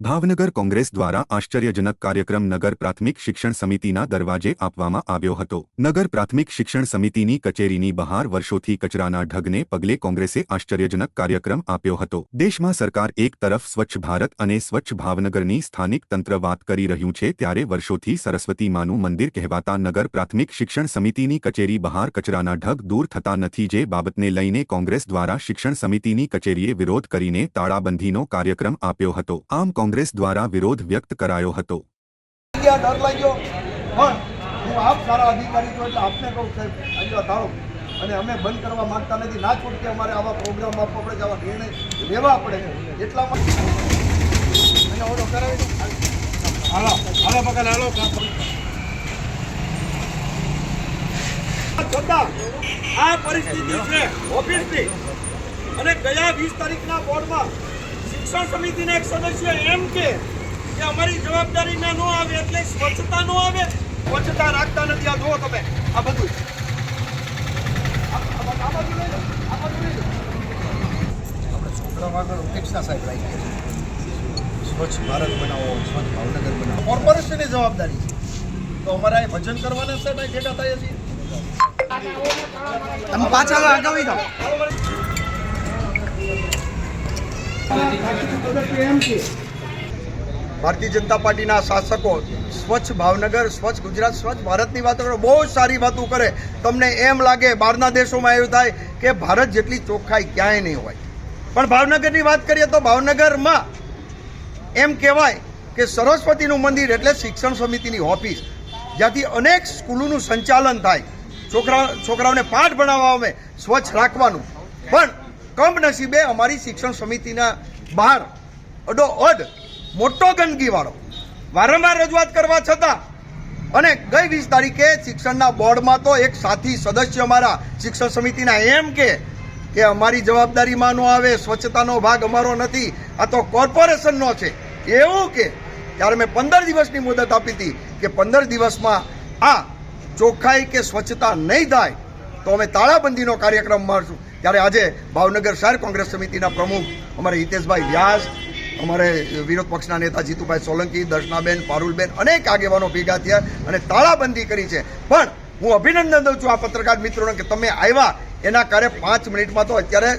ભાવનગર કોંગ્રેસ દ્વારા આશ્ચર્યજનક કાર્યક્રમ નગર પ્રાથમિક શિક્ષણ સમિતિના દરવાજે આપવામાં આવ્યો હતો. નગર પ્રાથમિક શિક્ષણ સમિતિની કચેરીની બહાર વર્ષોથી કચરાના ઢગને પગલે કોંગ્રેસે આશ્ચર્યજનક કાર્યક્રમ આપ્યો હતો. દેશમાં સરકાર એક તરફ સ્વચ્છ ભારત અને સ્વચ્છ ભાવનગરની સ્થાનિક તંત્ર વાત કરી રહ્યું છે ત્યારે વર્ષોથી સરસ્વતી માનું મંદિર કહેવાતા નગર પ્રાથમિક શિક્ષણ સમિતિની કચેરી બહાર કચરાના ઢગ દૂર થતા નથી જે બાબતને લઈને કોંગ્રેસ દ્વારા શિક્ષણ સમિતિની કચેરીએ વિરોધ કરીને તાળાબંધીનો કાર્યક્રમ આપ્યો હતો. આમ કોંગ્રેસ દ્વારા વિરોધ વ્યક્ત કરાયો હતો. ડર લાગ્યો. પણ હું આપ સારા અધિકારી છો એટલે આપને કહું સાહેબ, અહીંયા તાળો અને અમે બંધ કરવા માંગતા નથી. ના છૂટકે અમારે આવા પ્રોગ્રામ આપવા પડે આવા નિર્ણય લેવા પડે એટલા માટે ઓર્ડર કરાવી હાલો હાલો પકડ, હાલો. છતાં આ પરિસ્થિતિ છે, ઓફિસની. અને ગયા વીસ તારીખના બોર્ડમાં શિક્ષણ સમિતિના એક સદસ્ય એમ કે કે અમારી જવાબદારી ના ન આવે એટલે સ્વચ્છતા ન આવે. સ્વચ્છતા રાખતા નથી. આ જુઓ તમે. આ બધું. આ- આ- આ આ છોકરાઓ આગળ અપેક્ષા સાહેબ રાખીએ સ્વચ્છ ભારત બનાવો સ્વચ્છ ભાવનગર બનાવો. કોર્પોરેશનની જવાબદારી છે. તો અમારે અહીં ભજન કરવાના સાહેબ? ભેગા થયા છીએ. તમે પાછા આગળ જાઓ. ભારતીય જનતા પાર્ટીના શાસકો સ્વચ્છ ભાવનગર, સ્વચ્છ ગુજરાત, સ્વચ્છ ભારતની વાતો કરો, બહુ સારી વાતો કરે. તમને એમ લાગે બહારના દેશોમાં એવું થાય કે ભારત જેટલી ચોખ્ખાઈ ક્યાંય નહીં હોય. પણ ભાવનગરની વાત કરીએ તો ભાવનગરમાં એમ કહેવાય કે સરસ્વતીનું મંદિર એટલે શિક્ષણ સમિતિની ઓફિસ, જ્યાંથી અનેક સ્કૂલોનું સંચાલન થાય. છોકરા, છોકરાઓને પાઠ ભણાવવા અમે સ્વચ્છ રાખવાનું. પણ કમનસીબે અમારી શિક્ષણ સમિતિના બહાર, અડો, અડ, મોટો ગંદકીવાળો વારંવાર રજૂઆત કરવા છતાં, અને ગઈ વીસ તારીખે શિક્ષણના બોર્ડમાં તો એક સાથી સદસ્ય અમારા શિક્ષણ સમિતિના એમ કે કે અમારી જવાબદારીમાં ન આવે, સ્વચ્છતાનો ભાગ અમારો નથી, આ તો કોર્પોરેશનનો છે. એવું કે, ત્યારે મેં પંદર દિવસની મુદત આપી હતી કે પંદર દિવસમાં આ ચોખ્ખાઈ કે સ્વચ્છતા નહીં થાય તો અમે તાળાબંધીનો કાર્યક્રમ મારશું. ત્યારે આજે ભાવનગર શહેર કોંગ્રેસ સમિતિના પ્રમુખ અમારે હિતેશભાઈ વ્યાસ, અમારે વિરોધ પક્ષના નેતા જીતુભાઈ સોલંકી, દર્શનાબેન, પારુલબેન અનેક આગેવાનો ભેગા થયા અને તાળાબંધી કરી છે. પણ હું અભિનંદન દઉં છું આ પત્રકાર મિત્રોને કે તમે આવ્યા. એના કાર્ય પાંચ મિનિટમાં તો અત્યારે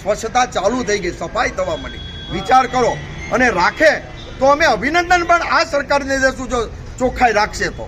સ્વચ્છતા ચાલુ થઈ ગઈ, સફાઈ થવા માંડી. વિચાર કરો અને રાખે તો અમે અભિનંદન પણ આ સરકારને દેશું, જો ચોખ્ખાઈ રાખશે તો.